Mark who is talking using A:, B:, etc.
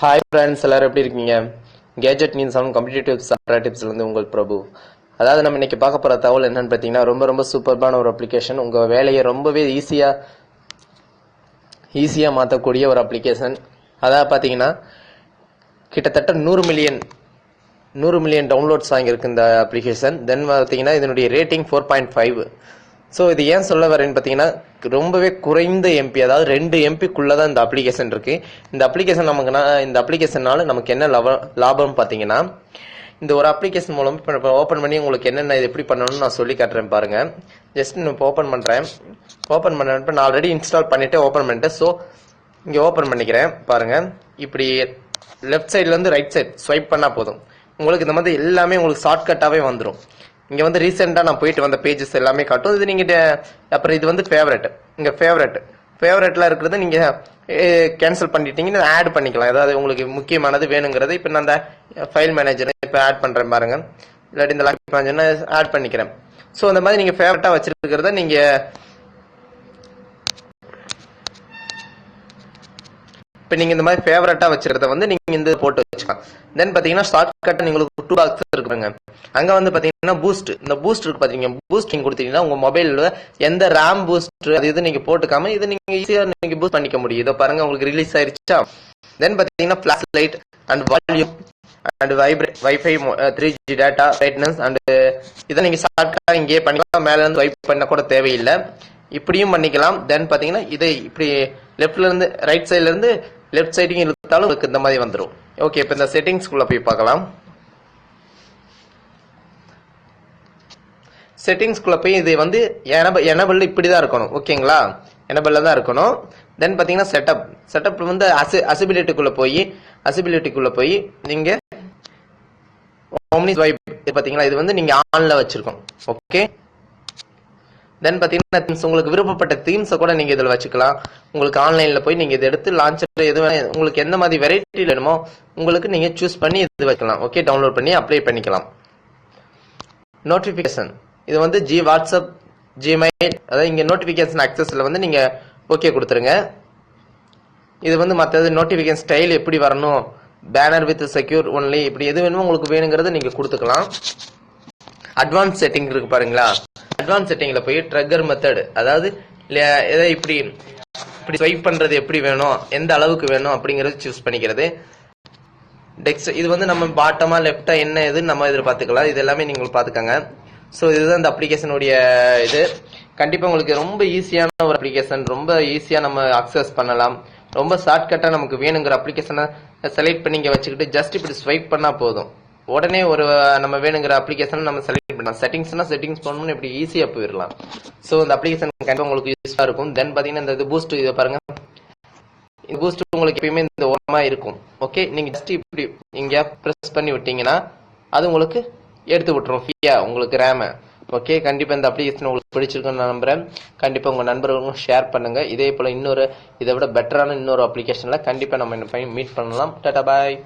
A: Hi friends எல்லாரும் எப்படி இருக்கீங்க? கேஜெட் மீன்ஸ் அவன் சாஃப்ட்வேர் டிப்ஸ்லேருந்து உங்கள் பிரபு. அதாவது நம்ம இன்னைக்கு பார்க்க போகிற தகவல் என்னென்னு பார்த்தீங்கன்னா ரொம்ப ரொம்ப சூப்பர்பான ஒரு அப்ளிகேஷன் உங்கள் வேலையை ரொம்பவே ஈஸியாக ஈஸியாக மாற்றக்கூடிய ஒரு அப்ளிகேஷன் அதாவது பார்த்தீங்கன்னா கிட்டத்தட்ட நூறு மில்லியன் நூறு மில்லியன் டவுன்லோட்ஸ் வாங்கியிருக்கு இந்த அப்ளிகேஷன் தென் பார்த்தீங்கன்னா இதனுடைய rating four point five so இது ஏன் சொல்ல வரேன்னு பார்த்தீங்கன்னா ரொம்பவே குறைந்த எம்பி அதாவது ரெண்டு எம்பிக்குள்ளே தான் இந்த அப்ளிகேஷன் இருக்கு. இந்த அப்ளிகேஷன் நமக்கு நான் இந்த அப்ளிகேஷனால நமக்கு என்ன லாபம் லாபம் பார்த்தீங்கன்னா இந்த ஒரு அப்ளிகேஷன் மூலம் இப்போ ஓப்பன் பண்ணி உங்களுக்கு என்னென்ன இது எப்படி பண்ணணும்னு நான் சொல்லி காட்டுறேன் பாருங்க. ஜஸ்ட் நான் இப்போ ஓப்பன் பண்ணுறேன் ஓப்பன் பண்ணப்ப நான் ஆல்ரெடி இன்ஸ்டால் பண்ணிட்டு ஓப்பன் பண்ணிட்டேன். ஸோ இங்கே ஓப்பன் பண்ணிக்கிறேன். பாருங்க. இப்படி லெஃப்ட் சைட்லேருந்து ரைட் சைட் ஸ்வைப் பண்ணால் போதும். உங்களுக்கு இந்த மாதிரி எல்லாமே உங்களுக்கு ஷார்ட்கட்டாகவே வந்துடும் இங்கே வந்து ரீசெண்டாக நான் போயிட்டு வந்த பேஜஸ் எல்லாமே காட்டும். இது நீங்கள் அப்புறம் இது வந்து ஃபேவரட் இங்கே ஃபேவரட் ஃபேவரட்டில் இருக்கிறது நீங்கள் கேன்சல் பண்ணிட்டீங்கன்னா ஆட் பண்ணிக்கலாம். ஏதாவது உங்களுக்கு முக்கியமானது வேணுங்கிறது இப்போ நான் அந்த ஃபைல் மேனேஜர் இப்போ ஆட் பண்ணுறேன் பாருங்க. இல்லாட்டி இந்த லைஃப் மேனேஜர் ஆட் பண்ணிக்கிறேன். ஸோ அந்த மாதிரி நீங்கள் ஃபேவரட்டாக வச்சிருக்கிறத நீங்கள் இப்போ நீங்கள் இந்த மாதிரி ஃபேவரட்டாக வச்சிருக்கிறத வந்து நீங்கள் இந்த போட்டு வச்சுக்கலாம். தென் பார்த்தீங்கன்னா ஷார்ட் கட் உங்களுக்கு டூ பாக்ஸ் இருக்குங்க அங்கே வந்து பார்த்தீங்கன்னா பூஸ்ட் இந்த பூஸ்ட் இருக்கு பார்த்தீங்க பூஸ்ட் நீங்கள் கொடுத்தீங்கன்னா உங்கள் மொபைலில் எந்த ரேம் பூஸ்ட் அது இது நீங்கள் போட்டுக்காம இது நீங்கள் ஈஸியாக நீங்கள் பூஸ்ட் பண்ணிக்க முடியும். இதை பாருங்கள் உங்களுக்கு ரிலீஸ் ஆயிடுச்சா தென் பார்த்தீங்கன்னா flash light and volume and vibrate wifi three G data brightness and இதை நீங்கள் ஷார்ட்கட்டாக இங்கேயே பண்ணிக்கலாம். மேலேருந்து வைப் பண்ண கூட தேவையில்லை. இப்படியும் பண்ணிக்கலாம். தென் பார்த்தீங்கன்னா இதை இப்படி லெஃப்ட்ல இருந்து ரைட் சைட்ல இருந்து லெஃப்ட் சைடிங் இழுத்தாலும் உங்களுக்கு இந்த மாதிரி வந்துடும் ஓகே இப்போ இந்த செட்டிங்ஸ்குள்ள போய் பார்க்கலாம். செட்டிங்ஸ்குள்ளே போய் இது வந்து எனபிள் இப்படி தான் இருக்கணும். ஓகேங்களா எனபிள்ல தான் இருக்கணும். தென் பார்த்தீங்கன்னா செட்டப் செட்டப் வந்து அசி அசிபிலிட்டிக்குள்ள போய் அசிபிலிட்டிக்குள்ள போய் நீங்க ஓம்னி ஸ்வைப் பார்த்தீங்களா? இது வந்து நீங்க ஆன்ல வச்சிருக்கோம் ஓகே தென் பார்த்தீங்கன்னா தீம்ஸ் உங்களுக்கு விருப்பப்பட்ட தீம்ஸை கூட நீங்கள் இதில் வச்சுக்கலாம். உங்களுக்கு ஆன்லைனில் போய் நீங்கள் இதை எடுத்து லான்ச்சர் எது வேணா உங்களுக்கு எந்த மாதிரி வெரைட்டி வேணுமோ உங்களுக்கு நீங்கள் சூஸ் பண்ணி இது வைக்கலாம். ஓகே டவுன்லோட் பண்ணி அப்ளை பண்ணிக்கலாம். நோட்டிஃபிகேஷன் இது வந்து ஜி வாட்ஸ்அப் ஜிமெயில் அதாவது இங்கே நோட்டிஃபிகேஷன் அக்சஸில் வந்து நீங்கள் ஓகே கொடுத்துருங்க. இது வந்து மற்றது நோட்டிஃபிகேஷன் ஸ்டைல் எப்படி வரணும் பேனர் வித் செக்யூர் ஒன்லி இப்படி எது வேணுமோ உங்களுக்கு வேணுங்கிறத நீங்கள் கொடுத்துக்கலாம். அட்வான்ஸ் செட்டிங் இருக்கு பாருங்களா. அட்வான்ஸ் செட்டிங்ல போய் ட்ரக்கர் மெத்தட் அதாவது எதை இப்படி இப்படி ஸ்வைப் பண்றது எப்படி வேணும் எந்த அளவுக்கு வேணும் அப்படிங்கறது சூஸ் பண்ணிக்கிறது. டெக்ஸ்ட் இது வந்து நம்ம பாட்டமா லெஃப்டா என்ன எதுன்னு நம்ம எதிர்பார்த்துக்கலாம். இது எல்லாமே நீங்க பாத்துக்கங்க ஸோ இதுதான் இந்த அப்ளிகேஷனுடைய இது. கண்டிப்பா உங்களுக்கு ரொம்ப ஈஸியான ஒரு அப்ளிகேஷன் ரொம்ப ஈஸியா நம்ம அக்சஸ் பண்ணலாம். ரொம்ப ஷார்ட்கட்டாக நமக்கு வேணுங்கிற அப்ளிகேஷனை செலக்ட் பண்ணி வச்சுக்கிட்டு ஜஸ்ட் இப்படி ஸ்வைப் பண்ணா போதும். உடனே ஒரு நம்ம வேணுங்கிற அப்ளிகேஷன் நம்ம செலக்ட் பண்ணலாம் செட்டிங்ஸ்னா செட்டிங்ஸ் பண்ணணும் இப்படி ஈஸியா போயிடலாம். ஸோ இந்த அப்ளிகேஷன் கண்டிப்பா உங்களுக்கு யூஸ்ஃபுல்லா இருக்கும். தென் பாத்தீங்கன்னா இந்த இது பூஸ்ட் இதை பாருங்க. இந்த பூஸ்ட் உங்களுக்கு எப்பயுமே இந்த ஓரமா இருக்கும். ஓகே நீங்க ஜஸ்ட் இப்படி இங்க ப்ரெஸ் பண்ணி விட்டீங்கன்னா அது உங்களுக்கு எடுத்து விட்டுரும். ஃப்ரீயா உங்களுக்கு ரேம ஓகே கண்டிப்பா இந்த அப்ளிகேஷன் உங்களுக்கு பிடிச்சிருக்குன்னு நான் நம்புறேன். கண்டிப்பா உங்க நண்பர்களுக்கும் ஷேர் பண்ணுங்க. இதே போல இன்னொரு இதை விட பெட்டரான இன்னொரு அப்ளிகேஷன்ல கண்டிப்பா நம்ம மீட் பண்ணலாம். டாடா பாய்